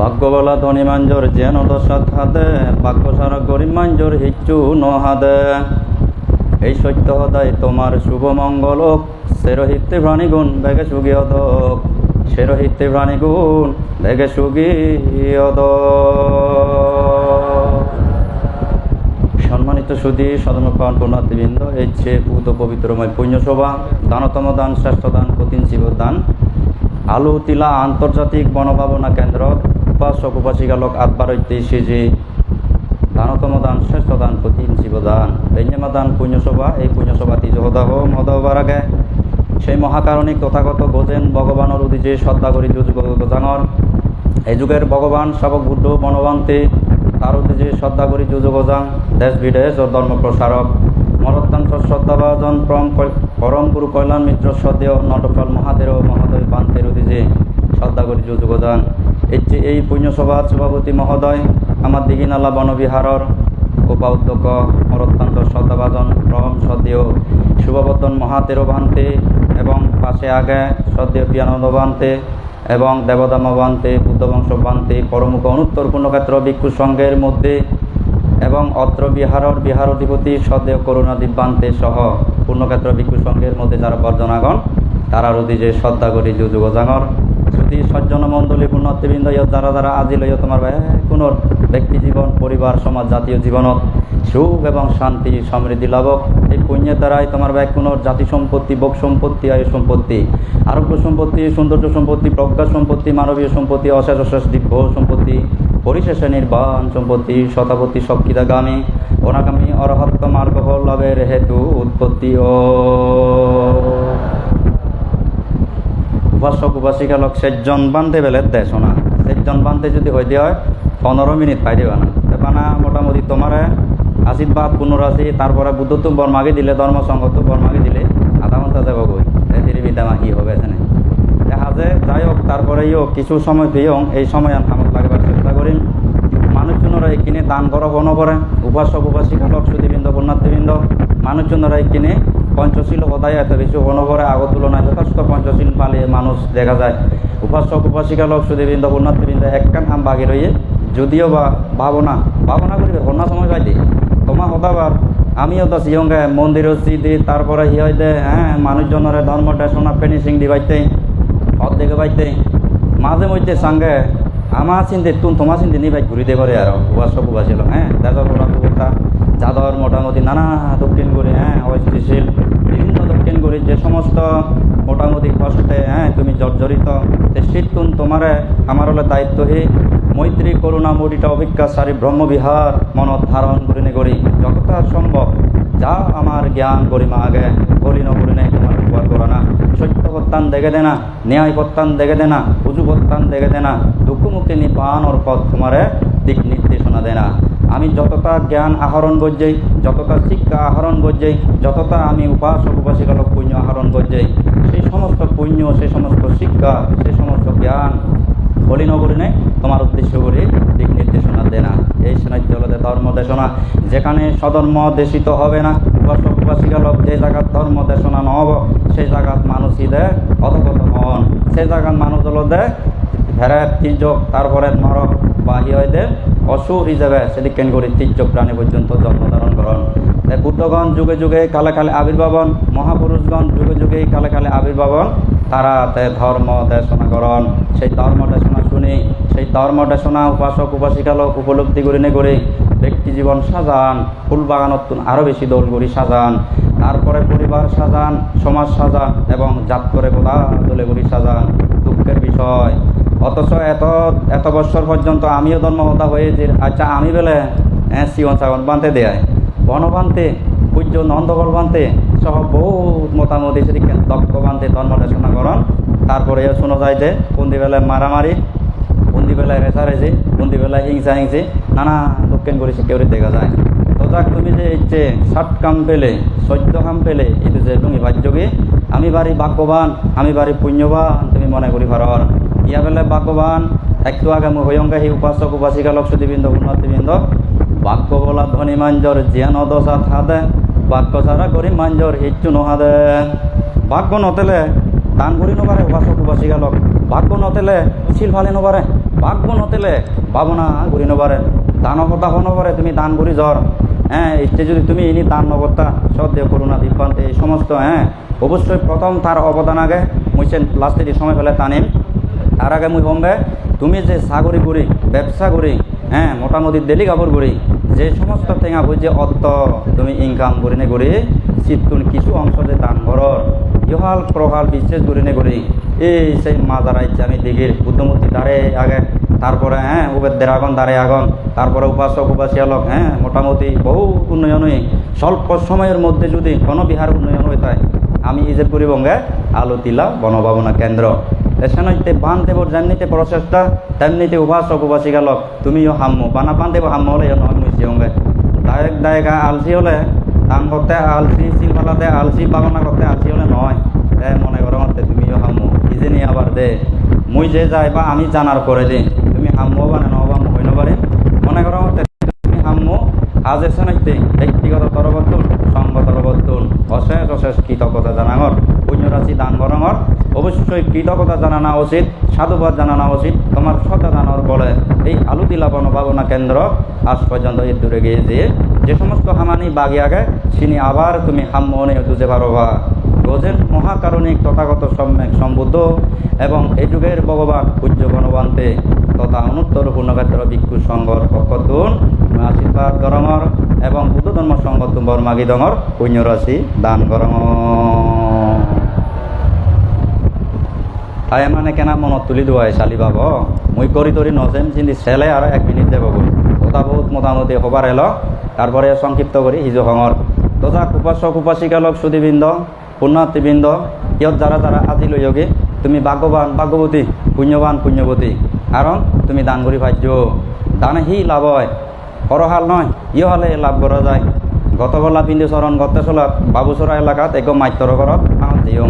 ভাগ্য বলা ধনী মাঞ্জর যেন দশাত হাদে ভাগ্য সারা গরিব মাঞ্জর হিচ্ছু নহাদে এই সত্য হদায় তোমার শুভ মঙ্গল সেরহিতে প্রাণীগুণ বেগে সুগি অদক সেরহিতে প্রাণীগুণ বেগে সুগি সম্মানিত সুদী সদমপ্রাণ পূর্ণার্থীবৃন্দ এই যে উত পবিত্রময় পুণ্যসভা, দানতম দান, শ্রেষ্ঠ দান, কঠিন শিব দান আলু, তিলা, আন্তর্জাতিক বনভাবনা কেন্দ্র উপাসক উপাসিকালক আটবার ঐতিহ্যে যে দানতম দান শ্রেষ্ঠ দান কঠিন শিব দান বেঞ্জামা দান পুণ্যসভা, এই পুণ্যসভা তিজহদাহ আগে সেই মহাকারণিক তথাগত বোঝেন ভগবানের উদিজে শ্রদ্ধা করি যুগ জাঙর এই যুগের ভগবান শাবক বুদ্ধ বনবান্তে তার উদ্দেশ্যে শ্রদ্ধা করি যুযোগ যাং দেশ বিদেশ ও ধর্ম প্রসারক। মরত্তান্ত শ্রদ্ধাভাজন পরম পরম গুরু কল্যাণ মিত্র সদেয় নটফল মহাদেব মহোদয় পান্তের উদ্দেশ্যে শ্রদ্ধা করি যুযোগ যাং এই পুণ্যসভার সভাপতি মহোদয়, আমার দিঘিনালা বনবিহারর উপাধ্যক্ষ মরত্তান্ত শ্রদ্ধাভাজন পরম সদেয় শুভবর্ধন মহাতের ভান্তে এবং পাশে আগে সদেয় পিয়ানন্দ ভান্তে এবং দেবদাম বান্তে বুদ্ধবংশ বান্তে পরমুখ অনুত্তর পুণ্যক্ষেত্র ভিক্ষু সংঘের মধ্যে এবং অত্র বিহারর বিহার অধিপতি সদেব করুণা দিব্যান্তে সহ পূর্ণক্ষেত্র ভিক্ষু সংঘের মধ্যে যারা বর্জনাগণ তারা রদি যে শ্রদ্ধা করি যুযুগ জাঙর যদি সজ্জন মণ্ডলী পুণ্যত্ববৃন্দ যারা যারা আজি লইয় তোমার কোনো ব্যক্তি জীবন, পরিবার, সমাজ, জাতীয় জীবনত সুখ এবং শান্তি, সমৃদ্ধি লাভক। এই পুণ্যের দ্বারাই তোমার ব্যয় কোনো জাতি সম্পত্তি, ভোগ সম্পত্তি, আয়ু সম্পত্তি, আরোগ্য সম্পত্তি, সৌন্দর্য সম্পত্তি, প্রজ্ঞা সম্পত্তি, মানবীয় সম্পত্তি, অশেষ অশেষ দিব্য সম্পত্তি, পরিশেষে নির্বাণ সম্পত্তি শতাপত্তি সবকিদাগামী অনাগামী অরহত্ত মার্গ লাভের হেতু উৎপত্তি। ও উপাসক উপাসিকা লোক সেজন বান্ধে বেলে দেয় শোনা সেজন বান্ধে যদি হয়ে দেওয়া হয়, পনেরো মিনিট পাই দেবা না। বানা মোটামুটি তোমার আশীর্বাদ পুনরাশি তারপরে বুদ্ধত্ব বর্মাগে দিলে ধর্মসংগত বর্মাগে দিলে, আধা ঘণ্টা যাব গই এদিকে বিদ্যামা কি হবে এখানে যায় যাই হোক তারপরে ইও কিছু সময় দিও এই সময় আমার লাগবার চেষ্টা করি মানুষজনরা এইখিনি দান করা বন করে উপাসক উপাসিকা লোক সুদীবৃন্দ পুণ্যার্থীবৃন্দ মানুষজনরা এইখিনি পঞ্চশীল সদায় এত বেশি হন করে আগর তুলনায় যথেষ্ট পঞ্চশীল পালে মানুষ দেখা যায়। উপাসক, উপাসিকা, লোক সুদীবৃন্দ পুণ্যার্থীবৃন্দ একখান হাম বাগি রইয়ে, যদিও বা ভাবনা ভাবনা করিবে হন্যা সময় পাইলে তোমার হতাবার আমিও তো সিয়ঙ্গে মন্দির দি, তারপরে হিয় দে হ্যাঁ মানুষজনের ধর্মটা সোনা ফিনিশিং দিবাইতে অর্ধেক বাইতে। মাঝে মধ্যে সঙ্গে আমার চিন্তে তুন তোমার চিন্তে নিবাই ঘুরিতে পারে আর, উপাসক উপাসিল হ্যাঁ যাদব কথা যাদর মোটামুটি নানা দক্ষিণ করে হ্যাঁ অস্থিশীল বিভিন্ন দক্ষিণ করে যে সমস্ত মোটামুটি কষ্টে হ্যাঁ তুমি জর্জরিত, সে শীতুন তোমারে আমার হলে দায়িত্বহী মৈত্রী করুণা মরিটা অভিজ্ঞা সারি ব্রহ্মবিহার মনত ধারণ করিনে করি যতটা সম্ভব যা আমার জ্ঞান গরিমা আগে, করি ন করি নাই, তোমার উপকার করো না। সত্য প্রত্যান দেখে দে না, ন্যায় প্রত্যান দেখে দে না উজু প্রত্যান দেখে দে না দুঃখ মুক্তি নিপান ওর পথ তোমারে দিক নির্দেশনা দেয় না। আমি যতটা জ্ঞান আহরণ করছি, যতটা শিক্ষা আহরণ করছি, যতটা আমি উপাসক, উপাসিকালক পুণ্য আহরণ করছি, সেই সমস্ত পুণ্য, সেই সমস্ত শিক্ষা, সেই সমস্ত জ্ঞান বলি নগরী নেই, তোমার উদ্দেশ্য করে দিক নির্দেশনা দে না। এই স্নাইত্য হলো ধর্ম দেশনা। যেখানে সধর্ম দেশিত হবে না, উপাসক উপাসিকা যে জায়গার ধর্ম দেশনা নহব সেই জায়গাত মানুষই দেয় অধগত হন সেই জায়গার মানুষ হলো দে ভেড়ার তির্যক তারপরে নরক বা হয় দে অসুর হিসেবে সেদিক কেন করে তির্যক প্রাণী পর্যন্ত জন্ম ধারণ করন। বুদ্ধগণ যুগে যুগে কালে কালে আবির্ভাবন, মহাপুরুষগণ যুগে যুগে কালে কালে আবির্ভাবন তারা তে ধর্ম দেশনা করন। সেই ধর্ম দেশনা শুনি, সেই ধর্ম দেশনা উপাসক, উপাসিকা লোক উপলব্ধি করে নে করে ব্যক্তি জীবন সাজান, ফুল বাগানত আরও বেশি দৌল করি সাজান, তারপরে পরিবার সাজান, সমাজ সাজান এবং জাত করে গোদা দলে করি সাজান। দুঃখের বিষয় অথচ এত এত বছর পর্যন্ত আমিও ধর্মহতা হয়ে যে আচ্ছা আমি বেলে হ্যাঁ শিবন সাগন বানতে দেয়। বনবান্তে পূজ্য নন্দগর বানতে, সহ বহুত মোটামুটি সেদিকে দক্ষ বানতে ধর্ম দেশনা করন। তারপরে শোনা যায় যে, বন্দিবেলায় মারামারি, বন্দিবেলায় রেসারেছি বন্দিবেলায় হিংসা হিংসি, নানা দক্ষিণ করে কেউ দেখা যায় তো যাক, তুমি যে এই যে ষাট কাম পেলে সত্য কাম পেলে এইটো যে তুমি ভাগ্যকে, আমি বাড়ি ভাগ্যবান, আমি বাড়ি পুণ্যবান, তুমি মনে করি ভারর ইয়া বেলে, ভাগ্যবান, একটু আগে মই হয়ঙ্গে সেই উপাসক, উপাসিকা লক্ষদীবৃন্দ উন্নতিবৃন্দ। ভাগ্য বলা ধনী মাঞ্জর জিয়ান দশা থাদে, ভাগ্য সারা করি মাঞ্জর, হিচ্ছু নহাদে। ভাগ্য নতেলে দান করি নপারে উপাসক, উপাসিকা লোক ভাগ্য নতেলে শিল ফালি নবারে। ভাগ্য নতেলে ভাবনা ঘুরি নবারে। দান কথা হনবারে তুমি দান করি জ্বর হ্যাঁ ইচ্ছে যদি তুমি ইনি দান নবতা সদ্য করুণা দিব্যান্তে এই সমস্ত হ্যাঁ অবশ্যই প্রথম তার অবদান আগে। মুইছেন, লাস্টে যে সময় ফেলে টানিম তার আগে মুই বম্বে, তুমি যে চাকরি করি ব্যবসা করি হ্যাঁ মোটামুটি ডেলি কাপড় করি যে সমস্ত টেঙা বুঝে অর্থ তুমি ইনকাম করি নে করি চিত্তুন কিছু অংশ যে দান করর ইহাল প্রহাল বিশেষ করি নে করি এই সেই মাজারাই আমি দিঘির বুদ্ধমূর্তি দাঁড়ে আগে, তারপরে হ্যাঁ উবের দেরাগন দাঁড়ে আগন, তারপরে উপাসক উপাসিয়ালক হ্যাঁ মোটামুটি বহু উন্নয়ন হই, স্বল্প সময়ের মধ্যে যদি কোনো বিহার উন্নয়ন হয়ে থাকে আমি ইজের করিবঙ্গে আলু তিলা বনভাবনা কেন্দ্র। এসেনইতে বান দেবর যেমনিতে প্রচেষ্টা, তেমনিতে উপাসক উপাসিকালক তুমিও হাম্মু। বানা বান দেব হাম্ম হলে নয় দায়ক দায়কা আলসি হলে ধান করতে আলসি শিলপালাতে আলসি বাগানা করতে আলসি হলে নয় দে মনে করো মতে তুমিও হাম্মু। ইজে নিয়ে আবার দে। মুই যে যাই বা আমি জানার করে দিই তুমি হাম্মু বা না নহবা মই নবারে মনে করো মতে তুমি হাম্মু। আজ এসে নাইতে ব্যক্তিগত তরবতুন সংঘ তরবতুন অশেষ অশেষ কৃতজ্ঞতা জানাঙর পুণ্যরাশি দান করঙর অবশ্যই কৃতজ্ঞতা জানানো উচিত, সাধুবাদ জানানো উচিত, তোমার শ্রদ্ধা জানার বলে এই আলু তিলাপন ভাবনা কেন্দ্র আজ পর্যন্ত এই দূরে গিয়েছে যে সমস্ত হামানি বাগি আগে চিনি আবার তুমি হাম্মনে দুজে পারবা গজেন মহাকারণিক তথাগত সম্যক সম্বুদ্ধ এবং এই ভগবান পূজ্য গণবান্তে তথা অনুত্তর পূর্ণক্ষেত্র ভিক্ষু সংঘর পক্ষতুন আশীর্বাদ গরমর এবং বুদ্ধ ধর্ম সংঘ তুম্বর মাগি পুণ্যরাশি দান গরম। আই মানে কেনা মনত তুলি দেওয়াই চালি পাব মুই কৰি তৰি নজেম চিন্তি চেলে আৰু এক মিনিট যাব গৈ। কথা বহুত মোটামুটি সবার এলো তারপরে সংক্ষিপ্ত করি হিজো হঙর তথা উপাসক উপাসিকালক সুদীবৃন্দ পুণ্যার্থীবৃন্দ ইয়ত যারা যারা আজি লইয়গে তুমি ভাগ্যবান ভাগ্যবতী পুণ্যবান পুণ্যবতী কারণ তুমি দান করি ভাজ্য। দানে হি লাভ হয় পরহাল নয় ইয়ে হলে লাভ করা যায়। গতবেলা পিন্ধি চরণ গতে চলাত বাবুচরা এলাকাত একো মাত্যর ঘৰত আঁত দিওঁ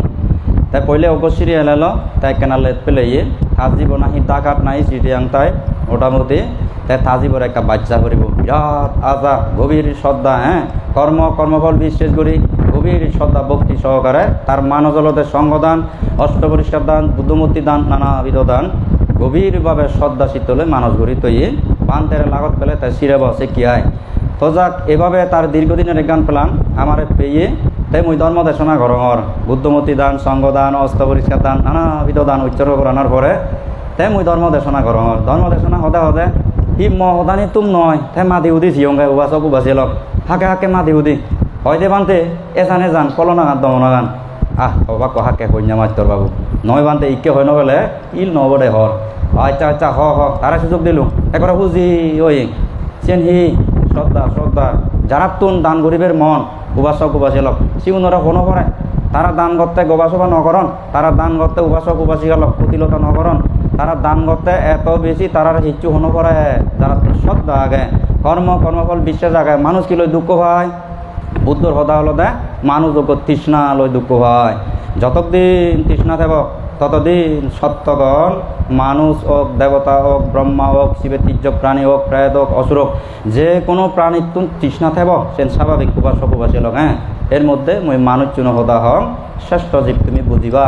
তাই পहिले অগশ্রী এলাল তাই কেনালে পেলাইয়ে থাজিব নাহি টাকাত নাই চিটিয়াং তাই মোটামুটি, তাই থাজিবর একটা বাচ্চা করিব। বিরাট আজা গভীর শ্রদ্ধা হ্যাঁ? কর্ম, কর্মফল বিশ্বাস করি, গভীর শ্রদ্ধা, ভক্তি সহকারে। তার মানজলতে সঙ্গদান অষ্টপরিষ্কার দান বুদ্ধমূর্তি দান, নানাবিধ দান। গভীরভাবে শ্রদ্ধা শীতলে মানস গড়ি তৈয়ে পান্তের লাগত পেলে তাই সিরে বসে কিয়ায়। তো যাক, এভাবে তার দীর্ঘদিনের জ্ঞান প্লান আমার পেয়ে তাই মুই ধর্ম দেশনা ঘরঙর বুদ্ধমতী দান সঙ্গদান অস্ত পরিষ্কার দান, নানাবিধ দান উচ্চারণ করানোর পরে তাই মুই ধর্ম দেশনা ঘরঙর ধর্ম দেশনা সদে সদে হি ম সদানি তুম নয় তাই মাদি উদি ঝিয়ংগে উবাচক উবাচি লক হাকে হাকে মাদি উদি হয় দে বানতে এজানে যান কলনা গান দমনা গান আহ বাবা কহাকে কন্যা মাত্তর বাবু। নয় বানতে, ইকে হয় নগলে, ইল নবদে হর আচ্ছা আচ্ছা হ হ তারা সুযোগ দিলু। একবার বুঝি ওই চেন হি শ্রদ্ধা শ্রদ্ধা যারা তুন দান গরিবের মন। উপাসক উপাসিলক সিউনরা কোনো করে তারা দান করতে গবাসভা নকরণ তারা দান করতে উপাসক উপাসিকালক প্রতিলতা নকরণ তারা দান করতে এত বেশি তারার হিচ্ছু হনো করে যারা শ্রদ্ধা আগে কর্ম কর্মফল বিশ্বাস আগে মানুষ কি লই দুঃখ হয়? বুদ্ধর সদা হলো দে মানুষ তৃষ্ণা লই দুঃখ হয়। যতদিন তৃষ্ণা থাকব ততদিন সত্যগণ, মানুষ হোক, দেবতা হোক, ব্রহ্মা হোক, শিবের তীর্য, প্রাণী হোক প্রায়ত হোক, অসুর হোক, যে কোনো প্রাণীর তুন তৃষ্ণা থাকব সে স্বাভাবিক উপাসক উপাসী লোক হ্যাঁ? এর মধ্যে মই মানুষ চুন হদা হম শ্রেষ্ঠ জীব তুমি বুঝিবা।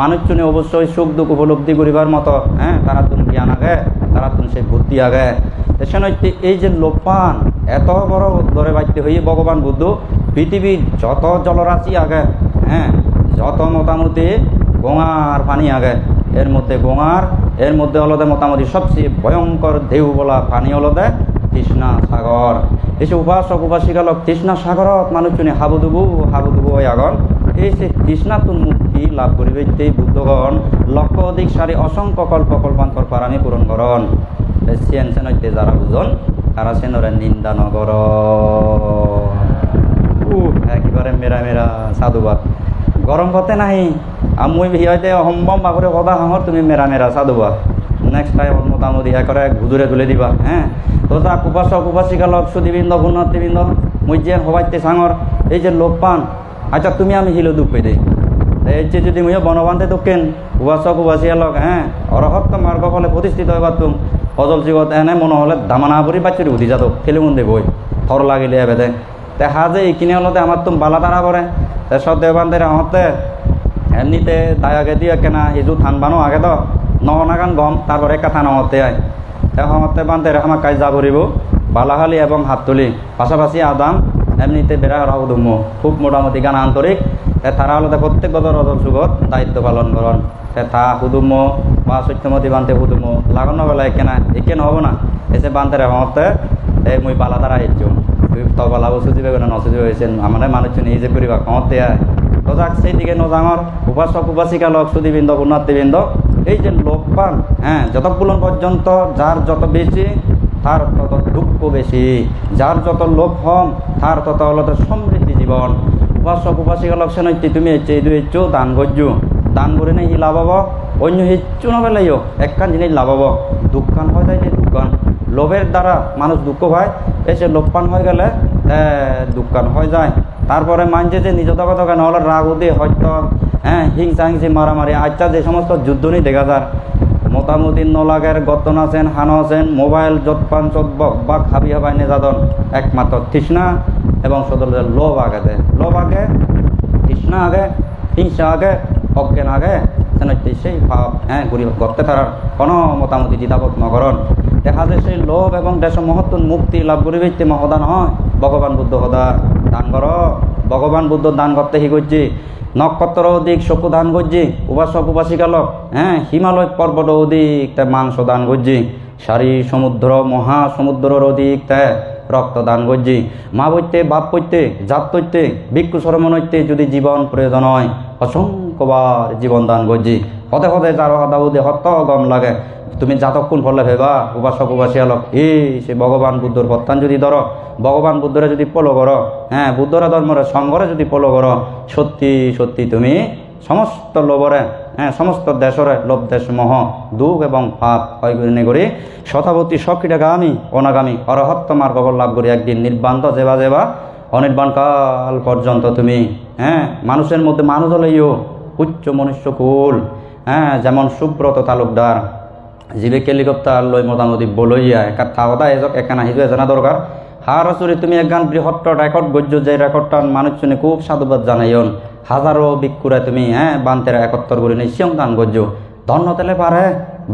মানুষ চুনে অবশ্যই সুখ দুঃখ উপলব্ধি করিবার মতো হ্যাঁ? তারা তুন জ্ঞান আগে, তারা তুন সেই বুদ্ধি আগে। সেন এই যে লোপান এত বড় ধরে বাড়তে হয়ে ভগবান বুদ্ধ, পৃথিবীর যত জলরাশি আগে হ্যাঁ? যত মোটামুটি গঙ্গার পানি আগে। এর মধ্যে গঙ্গার, এর মধ্যে হলদে মোটামুটি সবচেয়ে ভয়ঙ্কর ঢেউ বলা পানি হলদে তৃষ্ণা সাগর। এসে উপাসক, উপাসিকালক তৃষ্ণা সাগরত মানুষজনে হাবুডুবু হাবুডুবু ওই আগন এই সে তৃষ্ণাতুন মুক্তি লাভ করিবে এই বুদ্ধগণ লক্ষ অধিক সারি অসংখ্য কল্প কল্পান্তর পারানি পূরণ করন। চেন চেনতে যারা বুঝন, তারা সেনরে নিন্দা নগর। একেবারে মেরা মেরা সাধুবাদ। গরম হতে নাহি। আর মুই ভিয়াইতে সম্ভব বাবরে সদা হাঁহর তুমি মেরা মেরা সাধুবাদ নেক্সট টাইম মোটামুটি হ্যাঁ করে ঘুদুরে তুলে দিবা হ্যাঁ তো যা উপাসক উপাসিকালক সুদীবৃন্দ গুণার্থীবৃন্দ মুই যে হবাইতে সাঙর এই যে লোক পান আচ্ছা তুমি আমি হিলো দুঃখ পেয়ে দেই। এই যে যদি মুই বনবান্তে দক্ষিণ উপাসক উপাসিকালক হ্যাঁ অরহত্ত মার্গ ফলে প্রতিষ্ঠিত হবার তুম। অজল জীবত এনে মনে হলে দামানা পরি বাচ্চারি উঠি যাত খেলে মন দেবই থর লাগিলে এবেদে। তে হাজে এইখিনি হলতে আমার তুম বালা তারা করে তে সব দেবান্তের আহতে, এমনিতে দায়াগে দিয়ে কেনা হিজু ধান বানো আগে তো নহনাগান গম, তারপরে একটা থানা হতে আয়। এসমতে বান্ধে আমার কাজ যা করিব বালাহালি এবং হাততুলি। পাশাপাশি আদাম, এমনিতে বেড়া রাহু দুম্ম খুব মোটামুটি গান আন্তরিক। তারা হলো প্রত্যেক বছর রজব যুগত দায়িত্ব পালন করন। তে তা হুদুম্ম বা সত্যমতি বান্ধে হুদুম্ম লাগানো বেলা একে না একে নহব না। এসে বান্ধে রেহমতে এই মুই বালা তারা এসছো তবলা বস্তু দিবে কোনো নচুদিবে হয়েছেন আমার মানুষজন এই যে করিবা কমতে আয় তো যাক সেই দিকে নজাঙর উপাসক, উপাসিকা, লোক সুদীবৃন্দ পুণ্যার্থীবৃন্দ, এই যে লোক পান হ্যাঁ যতক্ষণ পর্যন্ত, যার যত বেশি, তার তত দুঃখ বেশি। যার যত লোভ হম তার তত হলো তো সমৃদ্ধি জীবন। উপাসক, উপাসিকা, লোক, সেনৈতি, তুমি এই দুই হচ্ছ দান করছ দান করে নাই লাভ হব। অন্য হিচ্ছু নবেলাইও একখান জিনিস লাভ হব। দোকান হয়ে যে দোকান লোভের দ্বারা মানুষ দুঃখ পায় এসে লোকপান হয়ে গেলে এ, দোকান হয়ে যায়। তারপরে মানছে যে নিজ দকা দোকান হলো? রাগ উদে হয়তো হ্যাঁ হিংসা হিংসি মারামারি আচ্ছা যে সমস্ত যুদ্ধ নেই দেখা যায়। মোটামুটি নলাগের গতন আছেন হান আছেন মোবাইল যৎপান চব্বক বা খাবি হাবাই নেজাদন একমাত্র তৃষ্ণা এবং সদর লোভ আগে দেয় লোভ আগে তৃষ্ণা আগে হিংসা আগে অজ্ঞান আগে। সেই ভাব হ্যাঁ ঘুরি করতে তারার কোনো মোটামুটি দ্বিধাবোধ নগরণ। দেখা যায় সেই লোভ এবং দেশ মহত্ব মুক্তি লাভ করি ব্যক্তি মহদান হয়। ভগবান বুদ্ধ হদা দান কর। ভগবান বুদ্ধ দান করতে হি করছি? নক্ষত্র অধিক চকু দান করছি। উপাসক উপাসিকা লোক হ্যাঁ হিমালয় পর্বত অধিক তে মাংস দান করছি। সারি সমুদ্র, মহা সমুদ্রের অধিক তে রক্ত দান করছি। মা বইতে বাপ বইতে জাত তৈতে ভিক্ষু সরমন হইতে যদি জীবন প্রয়োজন হয়। অসংখ্যবার জীবন দান করছি। হতে হতে যার হতা উদে হত গম লাগে। তুমি যাতক্ষণ ফলে ভেবা, উপাসক উপাসী আলোক এই সে ভগবান বুদ্ধর পত্তান যদি ধরো, ভগবান বুদ্ধরে যদি পলো করো হ্যাঁ বুদ্ধরা ধর্মরে সঙ্গরে যদি পলো করো, সত্যি সত্যি তুমি সমস্ত লোভরে হ্যাঁ সমস্ত দেশরে, লোভ, দেশ, মহ, দুঃখ এবং পাপ হয় করে শতাবতী সক্রিয়গামী অনাগামী অরহত্ত মার্গ লাভ করি একদিন নির্বান্ত যেবা যেবা অনির্বাণ কাল পর্যন্ত তুমি হ্যাঁ মানুষের মধ্যে মানুষ হলেইও উচ্চ মনুষ্যকুল। হ্যাঁ যেমন সুব্রত তালুকদার জিবে হেলিকপ্টার লই মোটামুটি বলইয়া একা থাওদা এজক একানা হিজু এজনা দরকার হার চুরি তুমি একগান বৃহত্ত রেকর্ড গজ্য যে রেকর্ডটান মানুষজনে খুব সাধুবাদ জানাইন হাজারো বিক্ষুরা তুমি হ্যাঁ বান্তেরা একত্তর করে নেই সিয়ং দান গজ্য ধন্য তেলে পারে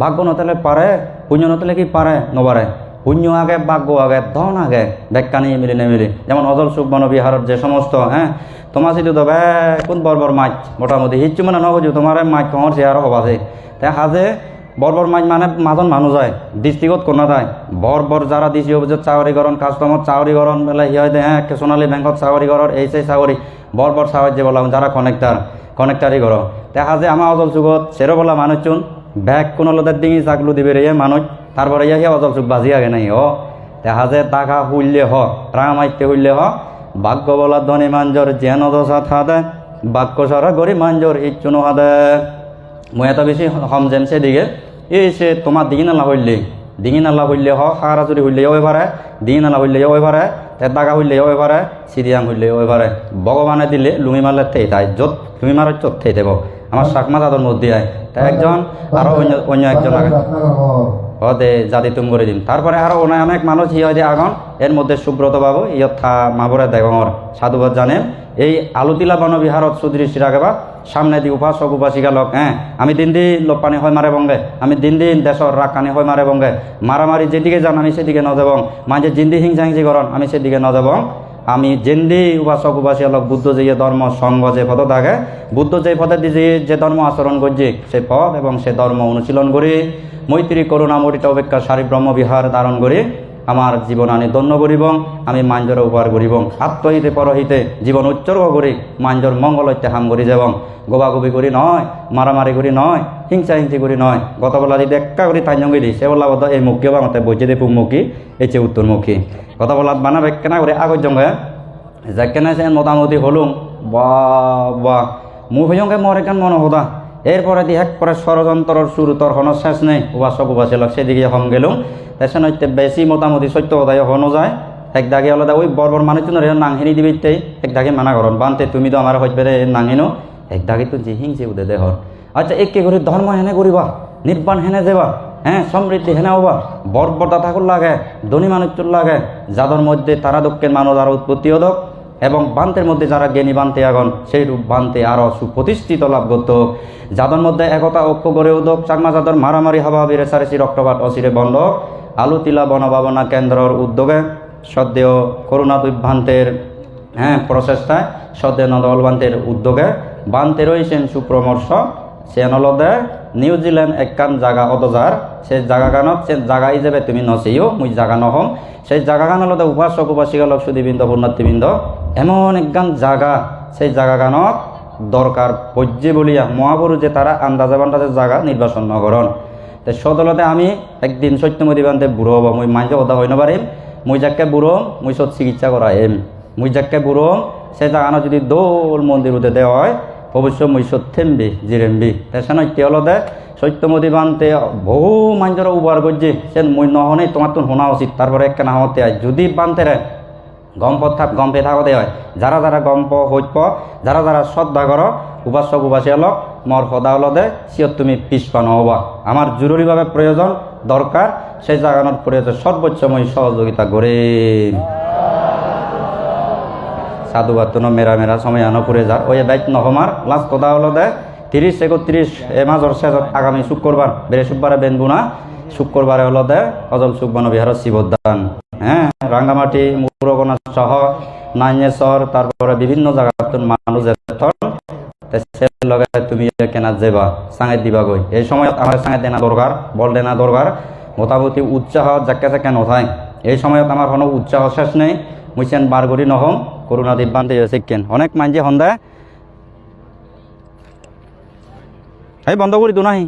ভাগ্য নতেলে পারে পুণ্য নতেলে কি পারে নবারে পুণ্য আগে, ভাগ্য আগে, ধন আগে ব্যাখ্যা নিয়ে মিলি নেমিলি। যেমন অজল সুবন বিহারের যে সমস্ত হ্যাঁ তোমার সিটু তবে কোন বর্বর মাছ? মোটামুটি হিচ্ছু মানে নবজু তোমার মাছ কমর চেয়ার হবাছে। তাই হাজে, বর্বর মাছ মানে মাজন মানুষ হয় ডিস্ট্রিক্টত কোনা যায় বৰ বৰ যারা দিছি অভিযোগ চাকরি করন কাস্টমার চাকরি করন বেলা হি হয় সোনালী ব্যাংকত চাকরি করর এই সেই চাকরি বৰ চাকরি যে বললাম, যারা কানেক্টার কানেক্টারই কর দেখা যে আমার অজল যুগত সেরো বলা মানুষজন, ব্যাগ কোনো লোদের ডিঙি চাকলু দিবে রে মানুষ, তারপরে ইয়া অজল যুগ বাজি আগে নাই হ দেখা যে টাকা হুললে হ রাঙা মাইতে হুললে হ ভাগ্য বলা ধনী মাঞ্জর যেন দশা থাদে বাক্য সারা গরিব মাঞ্জর ইচ্ছু নহাদে মই এটা বেশি হম যেম সেদিকে এই সে তোমার দিঘি নালা হইলে দিঘি নালা হইলে হ সারা চুরি হইলে ওই পারে দিঘি নালা হইলে ওই পারে তেদাগা হইলে ওই পারে সিরিয়াং হইলে ওই পারে ভগবানে দিলে লুমি মারলে থেই তাই, য'ত লুমি মারে চত থেই দেব। আমার শাকমা দাদর মধ্যে আয়। তাই একজন, আরও অন্য অন্য একজন আগে। হদে জাতি তুম করে দিম তারপরে আরও অনেক অনেক মানুষ হয় যে আগন। এর মধ্যে সুব্রত বাবু, ইয়থা মাবরে দেগর সাধুবাদ জানে এই আলুতিলা বনবিহারত সুদৃষ্টি রাখবা সামনে দি উপাসক উপাসিকা লোক হ্যাঁ। আমি দিন দিন লোপানি হয় মারে বঙ্গে আমি দিন দিন দেশর রাকানি হয় মারে বঙ্গে মারামারি যেদিকে যান, আমি সেদিকে ন মাঝে জিন্দি হিংসা হিংসি করন আমি সেদিকে ন আমি জেন্দি উপাসক উপাসী অলক বুদ্ধ যে ধর্ম সঙ্গ যে পদ থাকে, বুদ্ধ যে পদে যে যে ধর্ম আচরণ করছে, সে পদ এবং সে ধর্ম অনুশীলন করে, মৈত্রী করুণা মরিত অপেক্ষা সারি ব্রহ্মবিহার ধারণ করে আমার জীবন আনি দন্য করিব, আমি মাঞ্জর উপহার করিব। আত্মহিতে পরহিতে জীবন উৎসর্গ করি, মাঞ্জর মঙ্গল হাম করি যাব। গোবাগুবি করি নয়, মারামারি করি নয় হিংসা হিংসি করি নয় গতবেলা যদি একা করি তাই জঙ্গি সে বলা বোধ এই মুখী বা মতে বইছে দে পূবমুখী এই চেয়ে উত্তরমুখী। কথা বলা বানাবে কেনা করে আগত জঙ্গে যে কেনে সে মোটামুটি হলুম বা বা মুখ হইয়ঙ্গে মরে কেন মনে হদা এরপরে দি এক পরে ষড়যন্ত্রর শুরু তোর হন শেষ নেই, উপাসক উপাসিলক সেদিকে হম গেলুম। তেসেন হইতে বেশি মোটামুটি সত্য কথাই হনো যায়। এক দাগে আলাদা, ওই বর্বর মানুষজনের নাংহিনি দিবিতে এক দাগে মানা করন বানতে তুমি তো আমার হইবে রে নাংহিনো, এক দাগে তো যে হিংসে উদে দেহর। আচ্ছা একে করে ধর্ম হেনে করিবা, নির্বাণ হেনে দেবা হ্যাঁ সমৃদ্ধি হেনে হবা বর্বরতা ঠাকুর লাগে, ধনী মানুষের লাগে, যাদের মধ্যে তারা দক্ষিণ মানুষ আর উৎপত্তি হদক এবং বান্তের মধ্যে যারা জ্ঞানী বান্তে আগন, সেই রূপ বান্তে আরও সুপ্রতিষ্ঠিত লাভ করত। যাদের মধ্যে একতা ঐক্য গড়ে উদক চাকমা যাদের মারামারি হবা বীরে সারেসি রক্তপাত অচিরে বন্ধ আলু তিলা বনভাবনা কেন্দ্রর উদ্যোগে সদ্যেয় করোনা দুর্ভান্তের হ্যাঁ প্রচেষ্টায় সদ্যে নদলবান্তের উদ্যোগে বান্তে রয়েছেন সুপরামর্শ চেনলদে নিউজিল্যান্ড একখান জাগা অদজার। সেই জাগাগানত সে জাগা হিসেবে তুমি নচিও, মুই জাগা নহম। সেই জাগাগানলদে উপাসক উপাসিকালক সুদীবৃন্দ পুণ্যার্থীবৃন্দ এমন একখান জাগা। সেই জাগাগানত দরকার পর্যে বলিয়া মহাপুরু যে তারা আন্দাজে বান্দাজে জাগা নির্বাচন নগরণ। তো সদলতে আমি একদিন সত্যমতি বান্ধে বুড়ো হব। মুই মাঝে কথা হই নপারিম মুই যাকে বুড়ো, মুই সব চিকিৎসা করা এম মুই যাকে বুড়ো, সে জাগানো যদি দৌল মন্দির উদে দেওয়া হয় অবশ্য মুই সত্যেমবি জিরেমবি তেসেন হলদে সত্যমতি বানতে বহু মানুষের উবার করছে সে মুই নহনেই তোমার তো শোনা উচিত। তারপরে একখানা হতে হয় যদি বানতে রে গম্প থাক গম্পে থাকতে হয় যারা যারা গম্প হৈপ যারা যারা শ্রদ্ধা কর উপাসক উপাসী হলক মর সদা হলদে সিয়ত তুমি পিছপা নহবা। আমার জরুরিভাবে প্রয়োজন, দরকার, সেই জাগানোর প্রয়োজন সর্বোচ্চ মই সহযোগিতা করিম সাধু বাতন মেরা মেরা সময় আনো পড়ে যার। ওই বাইক নহমার, লাস্ট কথা হলো দে তিরিশ একত্রিশ এ মাসর শেষত আগামী শুক্রবার বৃহস্পতিবারে বেনবুনা শুক্রবারে হলো দে অজল সুকবন বিহার শিবদান হ্যাঁ রাঙ্গামাটি মুরগনা সহ নাইনেশ্বর তারপরে বিভিন্ন জায়গাত মানুষ তুমি কেনা যাবা সাঙে দিবা গই এই সময়ত আমার সাঙে দেনা দরকার, বল দেনা দরকার, মোটামুটি উৎসাহ যাকে যাকে নথায়। এই সময়ত আমার কোনো উৎসাহ শেষ নেই মুইছেন বারগরি নহম করুণা দিব্যান্তে শিক্ষেন অনেক মানছে সন্ধ্যা এই বন্ধ করে দু নাহি।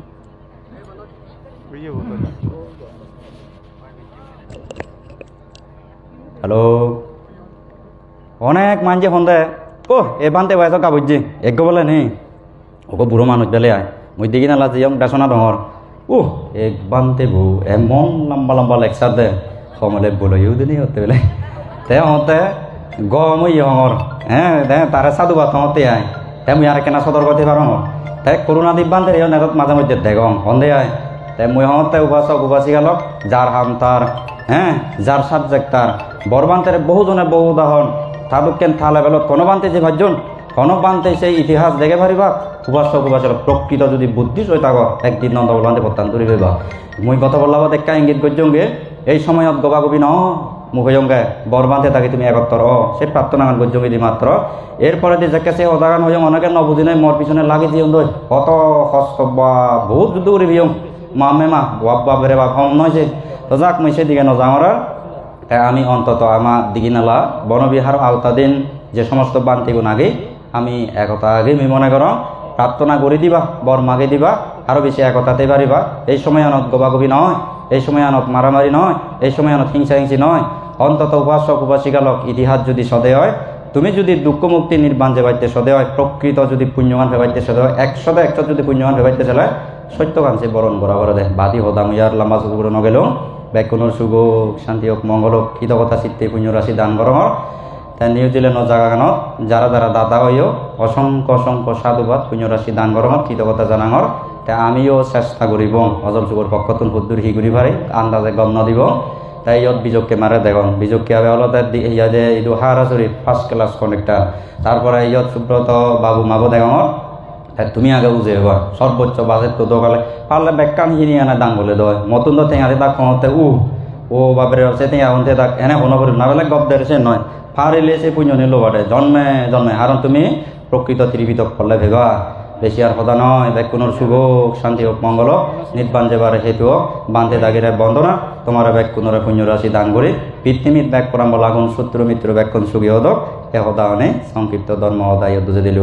হ্যালো অনেক মানছে সন্ধ্যা ও এ বানতে বয়স কাবুজি এক বলে নেই ওকে বুড়ো মানুষ বেলে আয় মুই দেখি না লাজি দেশনা ডর ও এক বানতে বু এমন লম্বা লম্বা লেকচার দে। সমলে বলো ইউ দিনই হতে বেলে তে হতে গম ইয়ঙর হ্যাঁ দে তারে সাধু বাত হতে আয় তে মুই আর কেনা সদর করতে পারো তে করোনা দিব্যান্তে ইয় নেটত মাঝে মধ্যে দেখম সন্ধে আয় তে মুই হতে উপাসক উপাসিকালক যার হাম তার হ্যাঁ যার সাবজেক্ট তার বরবান্তের বহুজনে বহু উদাহরণ তাদুকেন থা লেভেলত কোনো বানতে যে ভাজ্যন কোনো বানতে সেই ইতিহাস দেখে পারিবা উপাসক উপাসক প্রকৃত যদি বুদ্ধি সই থাক একদিন নন্দ বানতে প্রত্যান করি পাইবা মুই কথা বললাম দেখা ইঙ্গিত করছঙ্গে এই সময়ত গবাগবি ন মুখয়ঙ্গে বরবান্তে তাকে তুমি একত্তর। সে প্রার্থনা গান করছঙ্গে দি মাত্র। এরপরে দি যাকে সে অদাগান হয়ে অনেকে নবুঝি নাই মর পিছনে লাগি দিও দই। কত হস্ত বা বহুত যুদ্ধ করে বিয়ং মামে মা বাপ বাপরে বাপ হম নয় যে। তো যাক, মুই সেদিকে নযাওয়ার আমি অন্তত আমার দিগিনালা বনবিহার আওতাধীন যে সমস্ত বান্তিগুণ আগে আমি একতা আগে আমি মনে করো প্রার্থনা করে দিবা, বর মাগে দিবা আরও বেশি একতাতে পারিবা। এই সময় আনত গবাগবি নয়, এই সময় আনত মারামারি নয়, এই সময় আনত হিংসা হিংসি নয়। অন্তত উপাসক উপাসিকালক ইতিহাস যদি সদে হয়, তুমি যদি দুঃখ মুক্তি নির্বাণ যে বাইতে সদে হয়, প্রকৃত যদি পুণ্যবান ভেবাইতে সদে হয়, একশোতে একশো যদি পুণ্যবান ভেবাইতে চলে সত্যকান সে বরণ বরাবর দেয়। বাদি হদাম ইয়ার লম্বা চুকুর নগেলেও ব্যাকুণর শুভ শান্তি হোক মঙ্গল হোক কৃতকতা চিত্তে, পুণ্য রাশি দান করমর তাই নিউজিল্যান্ডর জায়গাখানত যারা যারা দাদা হইও অসংখ্য অসংখ্য সাধুবাদ, পুণ্য রাশি দান করমর কৃতকতা জানাঙর তাই আমিও চেষ্টা করিব অজল যুগর পক্ষতুন সুদূর হি ঘুরি পারি আন্দাজে গণ্য দিব। তাই ইয়ত বিযোগকে মারে দেখুন বিযোগকে আবে হলো তাই ইয়াদে ইদু হারাচুরি ফার্স্ট ক্লাস কনেক্টার তারপরে ইয়ত সুব্রত বাবু মাবো তাই তুমি আগে বুঝে হবা সর্বোচ্চ বাজেট তো দোকালে পারলে হিনি আনে দাম বলে দয়। মতন তো টেঙাতে তাক কমতে উ ও বাপরে সে টেঙা হতে তাক। এনে শুনো করি না বেলে গপ দেড়ছে নয়। ফারিলে সে পুণ্য নিল বাটে জন্মে জন্মে। কারণ তুমি প্রকৃত ত্রিবিত ফলে ভেবা বেশি আর সদা নয়। ব্যাকুণর শুভ হোক, শান্তি হোক মঙ্গল নির্বাণ যেবার হেতু হোক বান্ধে দাগিরে বন্দনা। তোমার ব্যাকুণরে পুণ্য রাশি দান করি পৃথিবীত ব্যাক পরাম্ব লাগুন শত্রু মিত্র ব্যাকুণ সুখী হদক মানে সংক্ষিপ্ত ধর্ম অদায় দিল।